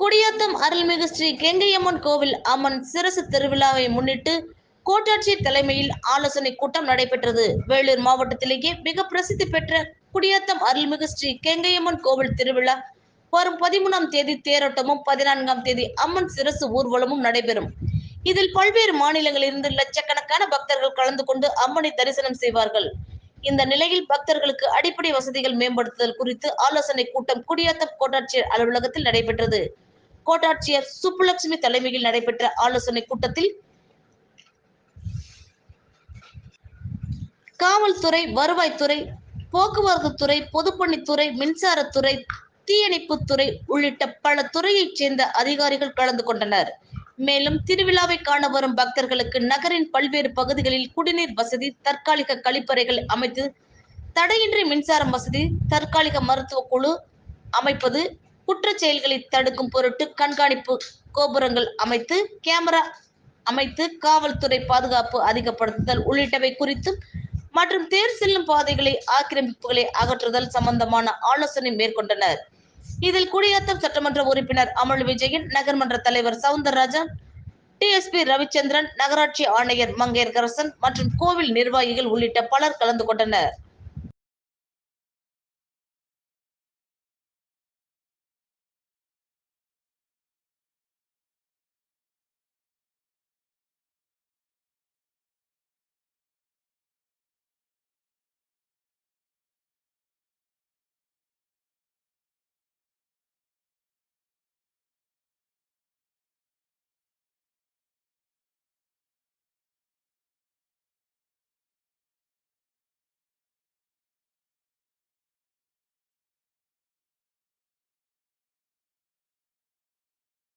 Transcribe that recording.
குடியாத்தம் அருள்மிகு ஸ்ரீ கெங்கையம்மன் கோவில் அம்மன் சிரசு திருவிழாவை முன்னிட்டு கோட்டாட்சியர் தலைமையில் ஆலோசனை கூட்டம் நடைபெற்றது. வேலூர் மாவட்டத்திலேயே மிக பிரசித்தி பெற்ற குடியாத்தம் அருள்மிகு ஸ்ரீ கெங்கையம்மன் கோவில் திருவிழா வரும் பதிமூணாம் தேதி தேரோட்டமும் பதினான்காம் தேதி அம்மன் சிரசு ஊர்வலமும் நடைபெறும். இதில் பல்வேறு மாநிலங்களிலிருந்து லட்சக்கணக்கான பக்தர்கள் கலந்து கொண்டு அம்மனை தரிசனம் செய்வார்கள். இந்த நிலையில் பக்தர்களுக்கு அடிப்படை வசதிகள் மேம்படுத்துதல் குறித்து ஆலோசனை கூட்டம் குடியாத்தம் கோட்டாட்சியர் அலுவலகத்தில் நடைபெற்றது. கோட்டாட்சியர் சுப்புலட்சுமி தலைமையில் நடைபெற்ற ஆலோசனை கூட்டத்தில் காவல்துறை வருவாய்த்துறை போக்குவரத்து துறை பொதுப்பணித்துறை மின்சாரத்துறை தீயணைப்புத்துறை உள்ளிட்ட பல துறையைச் சேர்ந்த அதிகாரிகள் கலந்து கொண்டனர். மேலும் திருவிழாவை காண வரும் பக்தர்களுக்கு நகரின் பல்வேறு பகுதிகளில் குடிநீர் வசதி தற்காலிக கழிப்பறைகள் அமைத்து தடையின்றி மின்சாரம் வசதி தற்காலிக மருத்துவ குழு அமைப்பது குற்றச் செயல்களை தடுக்கும் பொருட்டு கண்காணிப்பு கோபுரங்கள் அமைத்து கேமரா அமைத்து காவல்துறை பாதுகாப்பு அதிகப்படுத்துதல் உள்ளிட்டவை குறித்தும் மற்றும் தேர் செல்லும் பாதைகளை ஆக்கிரமிப்புகளை அகற்றுதல் சம்பந்தமான ஆலோசனை மேற்கொண்டனர். இதில் குடியாத்தம் சட்டமன்ற உறுப்பினர் அமல் விஜயன் நகர்மன்ற தலைவர் சவுந்தரராஜன் டிஎஸ்பி ரவிச்சந்திரன் நகராட்சி ஆணையர் மங்கையர்கரசன் மற்றும் கோவில் நிர்வாகிகள் உள்ளிட்ட பலர் கலந்து கொண்டனர்.